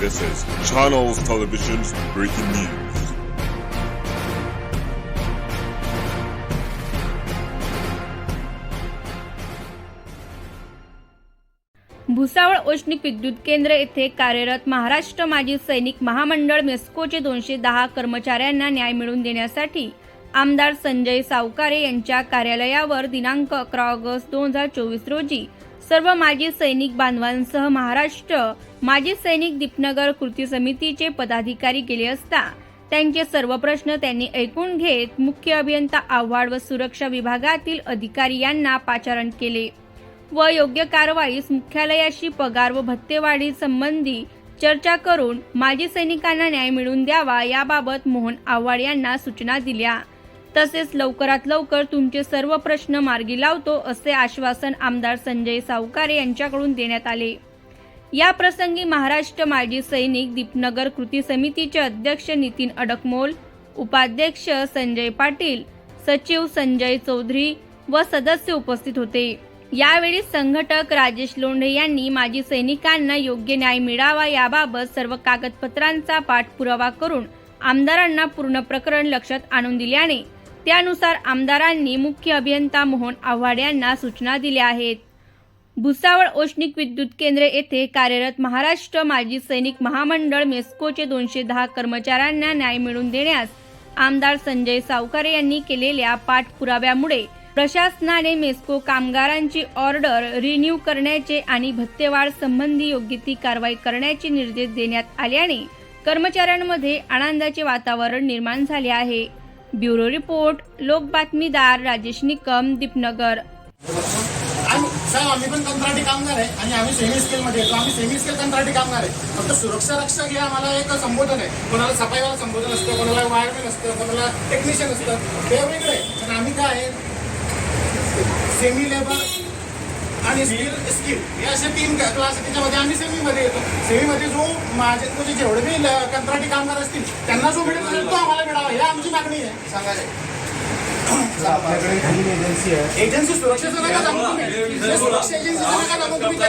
This is Channels Television's breaking news. Bhusawal औष्णिक विद्युत केंद्र येथे कार्यरत महाराष्ट्र माजी सैनिक महामंडळ मेस्कोचे दोनशे दहा कर्मचाऱ्यांना न्याय मिळवून देण्यासाठी आमदार संजय सावकारे यांच्या कार्यालयावर दिनांक अकरा ऑगस्ट दोन हजार चोवीस रोजी सर्व माजी सैनिक बांधवांसह महाराष्ट्र माजी सैनिक दीपनगर कृती समितीचे पदाधिकारी गेले असता त्यांचे सर्व प्रश्न त्यांनी ऐकून घेत मुख्य अभियंता आव्हाड व सुरक्षा विभागातील अधिकारी यांना पाचारण केले. व योग्य कारवाईस मुख्यालयाशी पगार व भत्तेवाढी संबंधी चर्चा करून माजी सैनिकांना न्याय मिळवून द्यावा याबाबत मोहन आव्हाड यांना सूचना दिल्या. तसेच लवकरात लवकर तुमचे सर्व प्रश्न मार्गी लावतो असे आश्वासन आमदार संजय सावकारे यांच्याकडून देण्यात आले. या प्रसंगी महाराष्ट्र माजी सैनिक दीपनगर कृती समितीचे अध्यक्ष नितीन अडकमोल उपाध्यक्ष संजय पाटील सचिव संजय चौधरी व सदस्य उपस्थित होते. यावेळी संघटक राजेश लोंढे यांनी माजी सैनिकांना योग्य न्याय मिळावा याबाबत सर्व कागदपत्रांचा पाठपुरावा करून आमदारांना पूर्ण प्रकरण लक्षात आणून दिल्याने त्यानुसार आमदारांनी मुख्य अभियंता मोहन आव्हाड यांना सूचना दिल्या आहेत. भुसावळ औष्णिक विद्युत केंद्र येथे कार्यरत महाराष्ट्र माजी सैनिक महामंडळ मेस्कोचे दोनशे दहा कर्मचाऱ्यांना न्याय मिळवून देण्यास आमदार संजय सावकारे यांनी केलेल्या पाठपुराव्यामुळे प्रशासनाने मेस्को कामगारांची ऑर्डर रिन्यू करण्याचे आणि भत्तेवाढ संबंधी योग्य ती कारवाई करण्याचे निर्देश देण्यात आल्याने कर्मचाऱ्यांमध्ये आनंदाचे वातावरण निर्माण झाले आहे. ब्युरो रिपोर्ट लोक बातमीदार राजेश निकम दीपनगर. आम्ही साहेब आम्ही पण कंत्राटी कामगार आहे आणि आम्ही सेमी स्केल मध्ये येतो. आम्ही सेमी स्केल कंत्राटी कामगार आहे. फक्त सुरक्षा रक्षक हे आम्हाला एक संबोधन आहे. कोणाला सफाईवाला संबोधन असतं कोणाला वायरमॅन असतं कोणाला टेक्निशियन असतं. ते वेगळं आहे पण आम्ही काय आहे? सेमी लेबर आणि स्किल स्किल. हे असे तीन क्लास त्याच्यामध्ये आम्ही सेमीमध्ये येतो. सेमीमध्ये जो माझे म्हणजे जेवढे बी कंत्राटी कामगार असतील त्यांना जो मिळत असेल तो आम्हाला मिळावा. ही आमची मागणी आहे. सांगायला एजन्सी आहे एजन्सी सुरक्षेचं नका सांगू तुम्ही. हे सुरक्षा एजन्सीचं नका सांगू तुम्ही.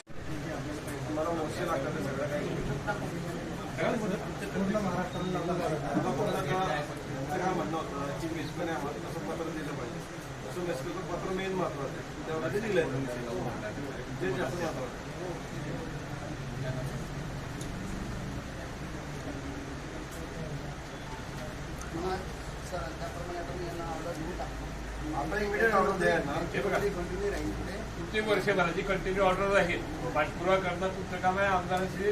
पूर्ण महाराष्ट्राला लागू आहे. काय म्हणणं होतं? की मेस्कोने आम्हाला. तसं पत्र दिलं पाहिजे. तसं मेस्कोचं पत्र मेन महत्वाचं आहे. तेवढं ते दिलंय जे ऑर्डर महत्वाचं आहे. आता इमिडिएट ऑर्डर द्या ना हे बघा. तुमची वर्षभराची कंटिन्यू ऑर्डर राहील पाठपुरावा करणं तुमचं काम आहे आमदारांची